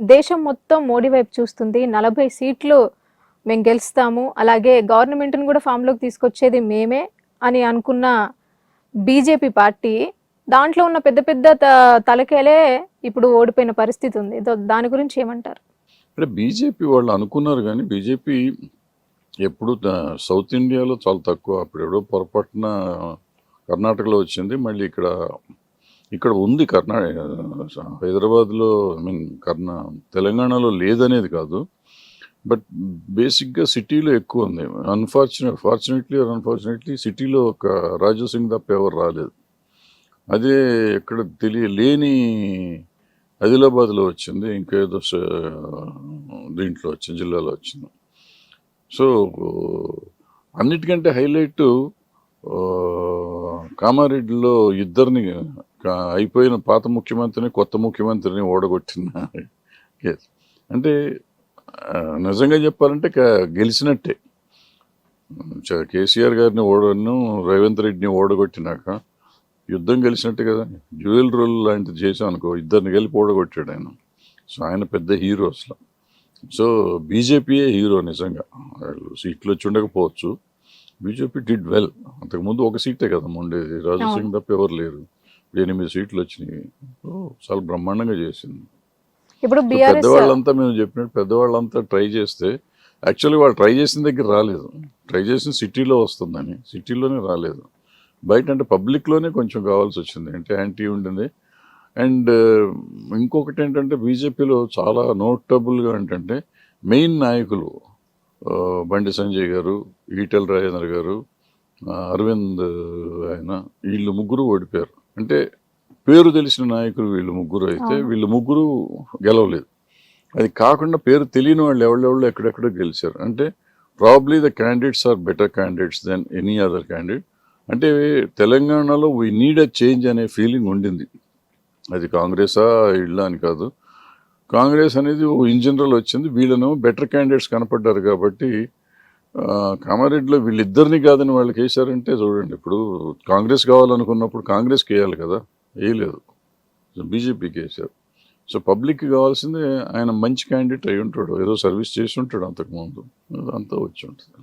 దేశం మొత్తం మోడీ వైపు చూస్తుంది. నలభై సీట్లు మేము గెలుస్తాము. అలాగే గవర్నమెంట్ని కూడా ఫామ్లోకి తీసుకొచ్చేది మేమే అని అనుకున్న బీజేపీ పార్టీ దాంట్లో ఉన్న పెద్ద పెద్ద త- తలకేలే ఇప్పుడు ఓడిపోయిన పరిస్థితి ఉంది. దాని గురించి ఏమంటారు? అంటే బీజేపీ వాళ్ళు అనుకున్నారు కానీ బీజేపీ ఎప్పుడు సౌత్ ఇండియాలో చాలా తక్కువ. అప్పుడు ఎవడో పొరపాటున కర్ణాటకలో వచ్చింది. మళ్ళీ ఇక్కడ ఇక్కడ ఉంది కర్ణా హైదరాబాద్లో ఐ మీన్ కర్ణా తెలంగాణలో లేదనేది కాదు. బట్ బేసిక్గా సిటీలో ఎక్కువ ఉంది. అన్ఫార్చునేట్ ఫార్చునేట్లీ ఆర్ అన్ఫార్చునేట్లీ సిటీలో ఒక రాజు సింగ్ తప్ప ఎవరు రాలేదు. అదే ఎక్కడ తెలియ లేని ఆదిలాబాద్లో వచ్చింది ఇంకేదో దీంట్లో వచ్చింది జిల్లాలో వచ్చింది. సో అన్నిటికంటే హైలైట్ కామారెడ్డిలో ఇద్దరిని అయిపోయిన పాత ముఖ్యమంత్రిని కొత్త ముఖ్యమంత్రిని ఓడగొట్టిన కేసు. అంటే నిజంగా చెప్పాలంటే గెలిచినట్టే. కేసీఆర్ గారిని ఓడను రేవంత్ రెడ్డిని ఓడగొట్టినాక యుద్ధం గెలిచినట్టు కదా. జ్యువెల్ రోల్ లాంటిది చేసాం అనుకో ఇద్దరిని కలిపి ఓడగొట్టాడు ఆయన. సో ఆయన పెద్ద హీరో అసలు. సో బీజేపీయే హీరో నిజంగా. వాళ్ళు సీట్లు వచ్చి ఉండకపోవచ్చు. BJP did well. అంతకుముందు ఒక సీటే కదా ఉండేది రాజు సింగ్ తప్ప ఎవరు లేరు. ఎనిమిది సీట్లు వచ్చినాయి చాలా బ్రహ్మాండంగా చేసింది. ఇప్పుడు పెద్దవాళ్ళంతా మేము చెప్పినట్టు పెద్దవాళ్ళంతా ట్రై చేస్తే యాక్చువల్లీ వాళ్ళు ట్రై చేసిన దగ్గర రాలేదు. ట్రై చేసిన సిటీలో వస్తుందని సిటీలోనే రాలేదు. బయట అంటే పబ్లిక్లోనే కొంచెం కావాల్సి వచ్చింది. అంటే యాంటీ ఉండింది. అండ్ ఇంకొకటి ఏంటంటే బీజేపీలో చాలా నోటబుల్గా ఏంటంటే మెయిన్ నాయకులు బండి సంజయ్ గారు ఈటెల రాజేంద్ర గారు అరవింద్ ఆయన వీళ్ళు ముగ్గురు ఓడిపోయారు. అంటే పేరు తెలిసిన నాయకులు వీళ్ళు ముగ్గురు అయితే. వీళ్ళు ముగ్గురు గెలవలేదు. అది కాకుండా పేరు తెలియని వాళ్ళు ఎవళ్ళెవళ్ళు ఎక్కడెక్కడో గెలిచారు? అంటే probably the candidates are better candidates than any other candidate అంటే తెలంగాణలో వీ నీడ్ అ చేంజ్ అనే ఫీలింగ్ ఉండింది. అది కాంగ్రెసా ఇళ్ళ అని కాదు. కాంగ్రెస్ అనేది ఇన్ జనరల్ వచ్చింది. వీళ్ళను బెటర్ క్యాండిడేట్స్ కనపడ్డారు కాబట్టి కామారెడ్డిలో వీళ్ళిద్దరిని కాదని వాళ్ళకి వేశారంటే చూడండి ఇప్పుడు కాంగ్రెస్ కావాలనుకున్నప్పుడు కాంగ్రెస్కి వేయాలి కదా వేయలేదు. బీజేపీకి వేశారు సో పబ్లిక్కి కావాల్సింది ఆయన మంచి క్యాండిడేట్ అయి ఉంటాడు ఏదో సర్వీస్ చేసి ఉంటాడు అంతకుముందు అంతా వచ్చి ఉంటుంది.